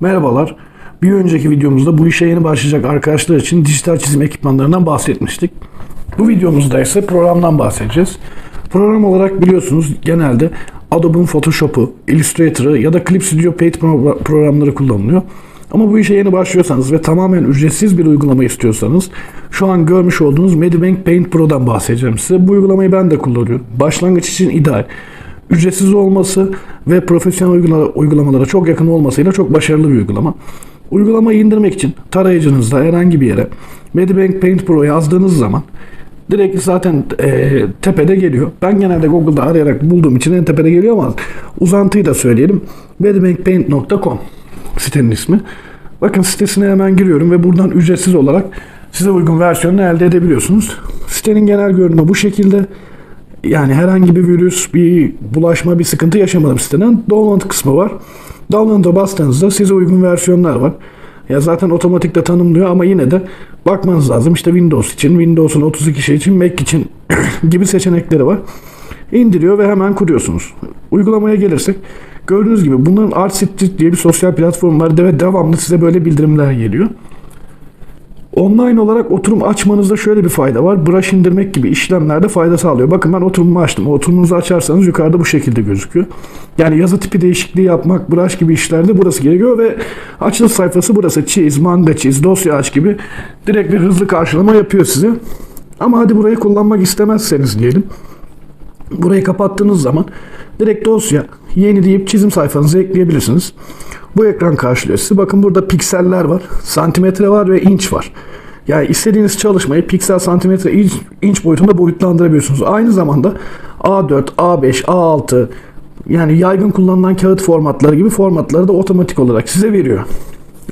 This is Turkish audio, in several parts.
Merhabalar. Bir önceki videomuzda bu işe yeni başlayacak arkadaşlar için dijital çizim ekipmanlarından bahsetmiştik. Bu videomuzda ise programdan bahsedeceğiz. Program olarak biliyorsunuz genelde Adobe'un Photoshop'u, Illustrator'ı ya da Clip Studio Paint pro- programları kullanılıyor. Ama bu işe yeni başlıyorsanız ve tamamen ücretsiz bir uygulama istiyorsanız şu an görmüş olduğunuz Medibank Paint Pro'dan bahsedeceğim size. Bu uygulamayı ben de kullanıyorum. Başlangıç için ideal ücretsiz olması ve profesyonel uygula- uygulamalara çok yakın olmasıyla çok başarılı bir uygulama. Uygulamayı indirmek için tarayıcınızda herhangi bir yere Medibank Paint Pro yazdığınız zaman direkt zaten e, tepede geliyor. Ben genelde Google'da arayarak bulduğum için en tepede geliyor ama uzantıyı da söyleyelim. medibankpaint.com sitenin ismi. Bakın sitesine hemen giriyorum ve buradan ücretsiz olarak size uygun versiyonunu elde edebiliyorsunuz. Sitenin genel görünümü bu şekilde. Yani herhangi bir virüs, bir bulaşma, bir sıkıntı yaşamadım siteden. Download kısmı var. Download'a bastığınızda size uygun versiyonlar var. Ya zaten otomatikte tanımlıyor ama yine de bakmanız lazım. İşte Windows için, Windows'un 32 şey için, Mac için gibi seçenekleri var. İndiriyor ve hemen kuruyorsunuz. Uygulamaya gelirsek gördüğünüz gibi bunların ArtStreet diye bir sosyal platform var ve devamlı size böyle bildirimler geliyor. Online olarak oturum açmanızda şöyle bir fayda var. Brush indirmek gibi işlemlerde fayda sağlıyor. Bakın ben oturumumu açtım. Oturumunuzu açarsanız yukarıda bu şekilde gözüküyor. Yani yazı tipi değişikliği yapmak, brush gibi işlerde burası gerekiyor ve açılış sayfası burası. Çiz, manga çiz, dosya aç gibi direkt bir hızlı karşılama yapıyor size. Ama hadi burayı kullanmak istemezseniz diyelim. Burayı kapattığınız zaman direkt dosya yeni deyip çizim sayfanıza ekleyebilirsiniz. Bu ekran karşılıyor sizi. Bakın burada pikseller var, santimetre var ve inç var. Yani istediğiniz çalışmayı piksel, santimetre, inç, inç boyutunda boyutlandırabiliyorsunuz. Aynı zamanda A4, A5, A6 yani yaygın kullanılan kağıt formatları gibi formatları da otomatik olarak size veriyor.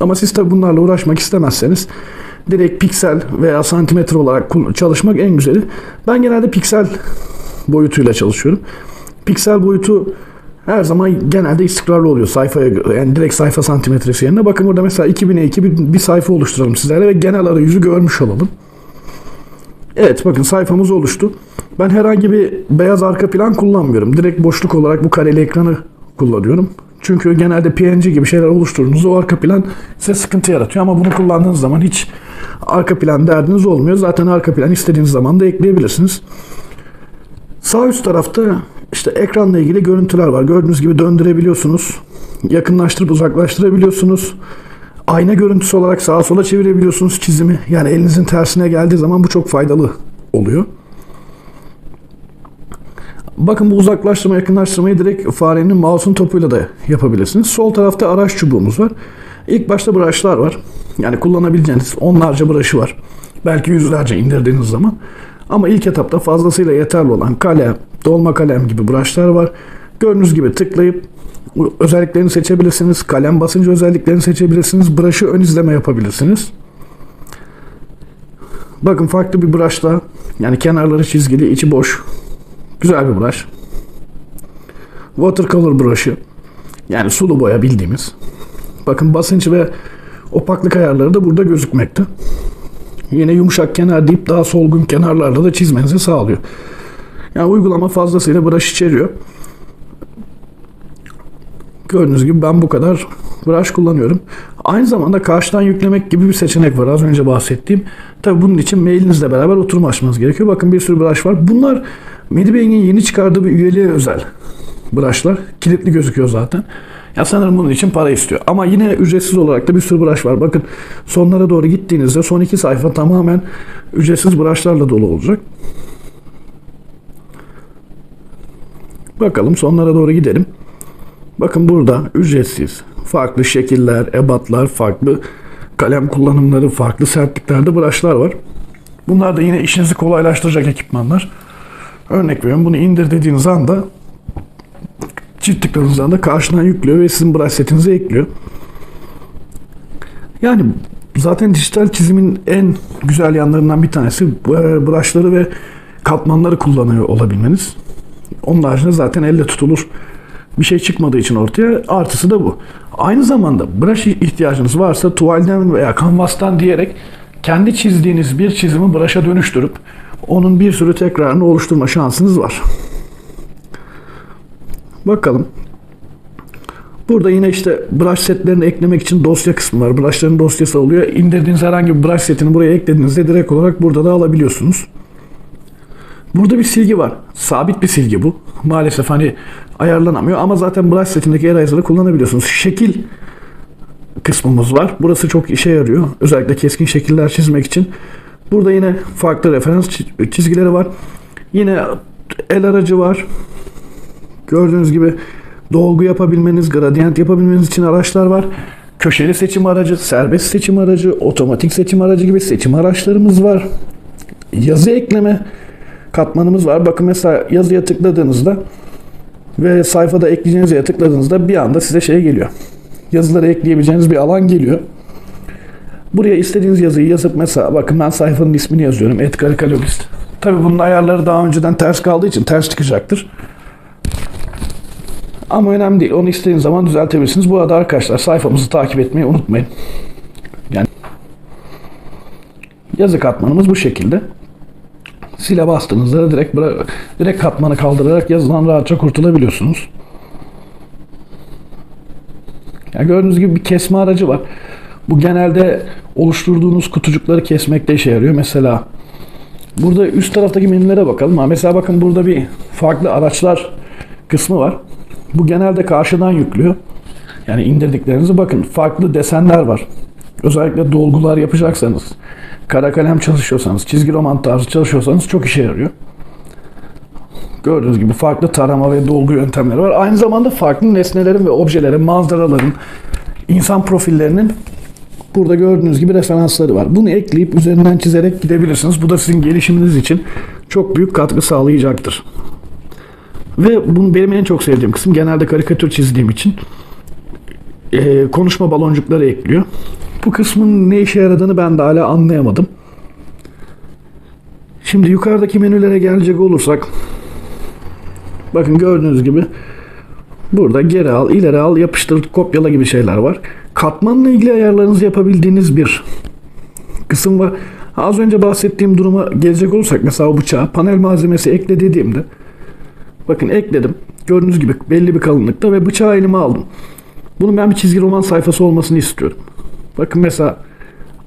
Ama siz tabi bunlarla uğraşmak istemezseniz direkt piksel veya santimetre olarak çalışmak en güzeli. Ben genelde piksel boyutuyla çalışıyorum. Piksel boyutu her zaman genelde istikrarlı oluyor sayfaya. Yani direkt sayfa santimetresi yerine. Bakın burada mesela 2000'e 2000 bir sayfa oluşturalım sizlerle ve genel arayüzü görmüş olalım. Evet bakın sayfamız oluştu. Ben herhangi bir beyaz arka plan kullanmıyorum. Direkt boşluk olarak bu kareli ekranı kullanıyorum. Çünkü genelde PNG gibi şeyler oluşturduğunuzda o arka plan size sıkıntı yaratıyor. Ama bunu kullandığınız zaman hiç arka plan derdiniz olmuyor. Zaten arka plan istediğiniz zaman da ekleyebilirsiniz. Sağ üst tarafta işte ekranla ilgili görüntüler var. Gördüğünüz gibi döndürebiliyorsunuz. Yakınlaştırıp uzaklaştırabiliyorsunuz. Ayna görüntüsü olarak sağa sola çevirebiliyorsunuz çizimi. Yani elinizin tersine geldiği zaman bu çok faydalı oluyor. Bakın bu uzaklaştırma yakınlaştırmayı direkt farenin mouse'un topuyla da yapabilirsiniz. Sol tarafta araç çubuğumuz var. İlk başta brushlar var. Yani kullanabileceğiniz onlarca brush'ı var. Belki yüzlerce indirdiğiniz zaman. Ama ilk etapta fazlasıyla yeterli olan kalem, dolma kalem gibi brushlar var. Gördüğünüz gibi tıklayıp özelliklerini seçebilirsiniz. Kalem basıncı özelliklerini seçebilirsiniz. Brush'ı ön izleme yapabilirsiniz. Bakın farklı bir brushla yani kenarları çizgili, içi boş. Güzel bir brush. Watercolor brush'ı. Yani sulu boya bildiğimiz. Bakın basınç ve opaklık ayarları da burada gözükmekte. Yine yumuşak kenar deyip daha solgun kenarlarla da çizmenizi sağlıyor. Yani uygulama fazlasıyla brush içeriyor. Gördüğünüz gibi ben bu kadar brush kullanıyorum. Aynı zamanda karşıdan yüklemek gibi bir seçenek var az önce bahsettiğim. Tabi bunun için mailinizle beraber oturum açmanız gerekiyor. Bakın bir sürü brush var. Bunlar Medibank'in yeni çıkardığı bir üyeliğe özel brushlar. Kilitli gözüküyor zaten. Ya sanırım bunun için para istiyor. Ama yine ücretsiz olarak da bir sürü brush var. Bakın sonlara doğru gittiğinizde son iki sayfa tamamen ücretsiz brushlarla dolu olacak. Bakalım sonlara doğru gidelim. Bakın burada ücretsiz farklı şekiller, ebatlar, farklı kalem kullanımları, farklı sertliklerde brushlar var. Bunlar da yine işinizi kolaylaştıracak ekipmanlar. Örnek veriyorum bunu indir dediğiniz anda çift tıkladığınız anda karşıdan yüklüyor ve sizin brush setinize ekliyor. Yani zaten dijital çizimin en güzel yanlarından bir tanesi e, brushları ve katmanları kullanıyor olabilmeniz. Onun haricinde zaten elle tutulur bir şey çıkmadığı için ortaya artısı da bu. Aynı zamanda brush ihtiyacınız varsa tuvalden veya kanvastan diyerek kendi çizdiğiniz bir çizimi brush'a dönüştürüp onun bir sürü tekrarını oluşturma şansınız var. Bakalım. Burada yine işte brush setlerini eklemek için dosya kısmı var. Brushların dosyası oluyor. İndirdiğiniz herhangi bir brush setini buraya eklediğinizde direkt olarak burada da alabiliyorsunuz. Burada bir silgi var. Sabit bir silgi bu. Maalesef hani ayarlanamıyor ama zaten brush setindeki eraser'ı kullanabiliyorsunuz. Şekil kısmımız var. Burası çok işe yarıyor. Özellikle keskin şekiller çizmek için. Burada yine farklı referans çi- çizgileri var. Yine el aracı var. Gördüğünüz gibi dolgu yapabilmeniz, gradient yapabilmeniz için araçlar var. Köşeli seçim aracı, serbest seçim aracı, otomatik seçim aracı gibi seçim araçlarımız var. Yazı ekleme katmanımız var. Bakın mesela yazıya tıkladığınızda ve sayfada ekleyeceğiniz yere tıkladığınızda bir anda size şey geliyor. Yazıları ekleyebileceğiniz bir alan geliyor. Buraya istediğiniz yazıyı yazıp mesela bakın ben sayfanın ismini yazıyorum. Edgar Kalogist. Tabi bunun ayarları daha önceden ters kaldığı için ters çıkacaktır. Ama önemli değil. Onu istediğiniz zaman düzeltebilirsiniz. Bu arada arkadaşlar sayfamızı takip etmeyi unutmayın. Yani yazı katmanımız bu şekilde. Sile bastığınızda direkt direkt katmanı kaldırarak yazıdan rahatça kurtulabiliyorsunuz. Yani gördüğünüz gibi bir kesme aracı var. Bu genelde oluşturduğunuz kutucukları kesmekte işe yarıyor. Mesela burada üst taraftaki menülere bakalım. Ha, mesela bakın burada bir farklı araçlar kısmı var. Bu genelde karşıdan yüklüyor. Yani indirdiklerinizi bakın farklı desenler var. Özellikle dolgular yapacaksanız, kara kalem çalışıyorsanız, çizgi roman tarzı çalışıyorsanız çok işe yarıyor. Gördüğünüz gibi farklı tarama ve dolgu yöntemleri var. Aynı zamanda farklı nesnelerin ve objelerin, manzaraların, insan profillerinin burada gördüğünüz gibi referansları var. Bunu ekleyip üzerinden çizerek gidebilirsiniz. Bu da sizin gelişiminiz için çok büyük katkı sağlayacaktır. Ve bunu benim en çok sevdiğim kısım genelde karikatür çizdiğim için eee, konuşma baloncukları ekliyor. Bu kısmın ne işe yaradığını ben de hala anlayamadım. Şimdi yukarıdaki menülere gelecek olursak bakın gördüğünüz gibi burada geri al, ileri al, yapıştır, kopyala gibi şeyler var. Katmanla ilgili ayarlarınızı yapabildiğiniz bir kısım var. Az önce bahsettiğim duruma gelecek olursak mesela o bıçağı panel malzemesi ekle dediğimde Bakın ekledim. Gördüğünüz gibi belli bir kalınlıkta ve bıçağı elime aldım. Bunun ben bir çizgi roman sayfası olmasını istiyorum. Bakın mesela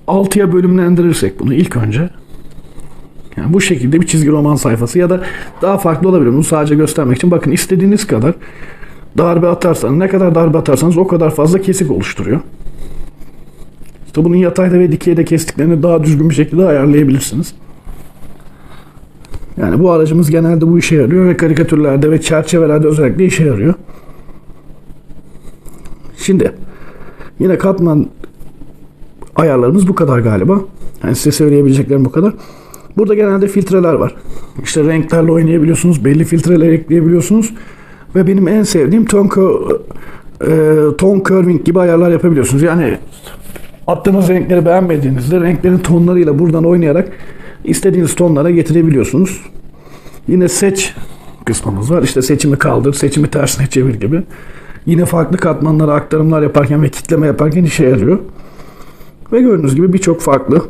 6'ya bölümlendirirsek bunu ilk önce. Yani bu şekilde bir çizgi roman sayfası ya da daha farklı olabilir. Bunu sadece göstermek için bakın istediğiniz kadar darbe atarsanız ne kadar darbe atarsanız o kadar fazla kesik oluşturuyor. İşte bunun yatayda ve dikeyde kestiklerini daha düzgün bir şekilde ayarlayabilirsiniz. Yani bu aracımız genelde bu işe yarıyor ve karikatürlerde ve çerçevelerde özellikle işe yarıyor. Şimdi yine katman ayarlarımız bu kadar galiba. Yani size söyleyebileceklerim bu kadar. Burada genelde filtreler var. İşte renklerle oynayabiliyorsunuz, belli filtreler ekleyebiliyorsunuz ve benim en sevdiğim tone, co- e, tone curving gibi ayarlar yapabiliyorsunuz. Yani attığınız renkleri beğenmediğinizde renklerin tonlarıyla buradan oynayarak istediğiniz tonlara getirebiliyorsunuz. Yine seç kısmımız var. İşte seçimi kaldır, seçimi tersine çevir gibi. Yine farklı katmanlara aktarımlar yaparken ve kitleme yaparken işe yarıyor. Ve gördüğünüz gibi birçok farklı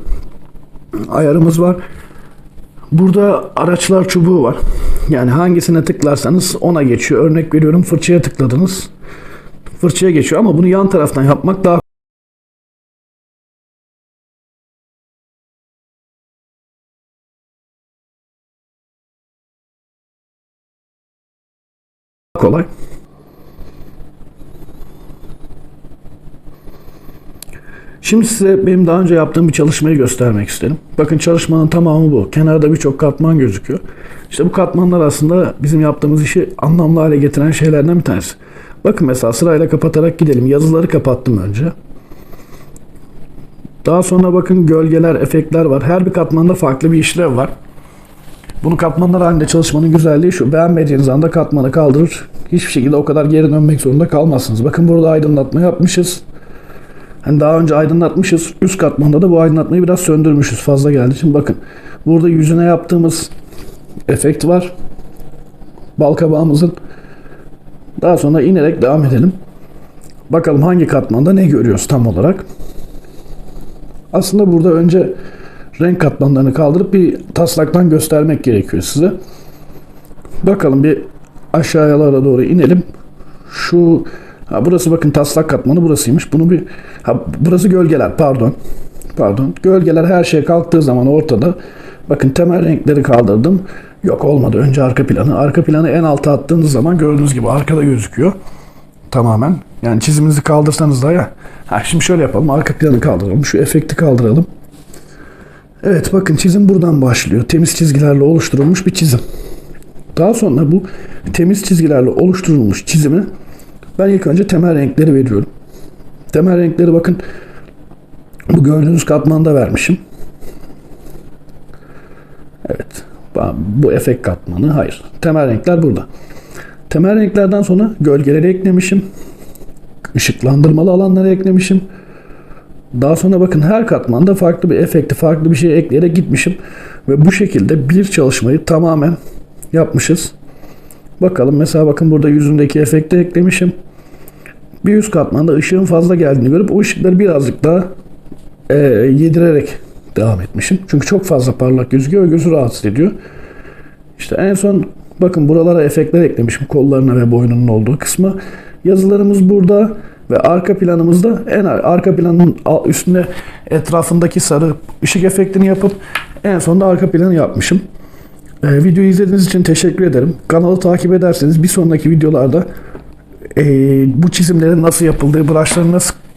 ayarımız var. Burada araçlar çubuğu var. Yani hangisine tıklarsanız ona geçiyor. Örnek veriyorum fırçaya tıkladınız. Fırçaya geçiyor ama bunu yan taraftan yapmak daha kolay. Şimdi size benim daha önce yaptığım bir çalışmayı göstermek istedim. Bakın çalışmanın tamamı bu. Kenarda birçok katman gözüküyor. İşte bu katmanlar aslında bizim yaptığımız işi anlamlı hale getiren şeylerden bir tanesi. Bakın mesela sırayla kapatarak gidelim. Yazıları kapattım önce. Daha sonra bakın gölgeler, efektler var. Her bir katmanda farklı bir işlev var. Bunu katmanlar halinde çalışmanın güzelliği şu. Beğenmediğiniz anda katmanı kaldırır. Hiçbir şekilde o kadar geri dönmek zorunda kalmazsınız. Bakın burada aydınlatma yapmışız. Hani daha önce aydınlatmışız. Üst katmanda da bu aydınlatmayı biraz söndürmüşüz. Fazla geldi. Şimdi bakın. Burada yüzüne yaptığımız efekt var. Balkabağımızın. Daha sonra inerek devam edelim. Bakalım hangi katmanda ne görüyoruz tam olarak. Aslında burada önce renk katmanlarını kaldırıp bir taslaktan göstermek gerekiyor size. Bakalım bir aşağıyalara doğru inelim. Şu Ha, burası bakın taslak katmanı burasıymış. Bunu bir ha, burası gölgeler pardon. Pardon. Gölgeler her şey kalktığı zaman ortada. Bakın temel renkleri kaldırdım. Yok olmadı. Önce arka planı. Arka planı en alta attığınız zaman gördüğünüz gibi arkada gözüküyor. Tamamen. Yani çiziminizi kaldırsanız da ya. Ha, şimdi şöyle yapalım. Arka planı kaldıralım. Şu efekti kaldıralım. Evet bakın çizim buradan başlıyor. Temiz çizgilerle oluşturulmuş bir çizim. Daha sonra bu temiz çizgilerle oluşturulmuş çizimi ben ilk önce temel renkleri veriyorum. Temel renkleri bakın bu gördüğünüz katmanda vermişim. Evet. Bu efekt katmanı hayır. Temel renkler burada. Temel renklerden sonra gölgeleri eklemişim. Işıklandırmalı alanları eklemişim. Daha sonra bakın her katmanda farklı bir efekti, farklı bir şey ekleyerek gitmişim. Ve bu şekilde bir çalışmayı tamamen yapmışız. Bakalım mesela bakın burada yüzündeki efekti eklemişim. Bir üst katmanda ışığın fazla geldiğini görüp o ışıkları birazcık daha e, yedirerek devam etmişim. Çünkü çok fazla parlak gözüküyor ve gözü rahatsız ediyor. İşte en son bakın buralara efektler eklemişim kollarına ve boynunun olduğu kısmı. Yazılarımız burada ve arka planımızda en ar- arka planın üstüne etrafındaki sarı ışık efektini yapıp en sonunda arka planı yapmışım. Ee, videoyu izlediğiniz için teşekkür ederim. Kanalı takip ederseniz bir sonraki videolarda ee, bu çizimlerin nasıl yapıldığı, brushların nasıl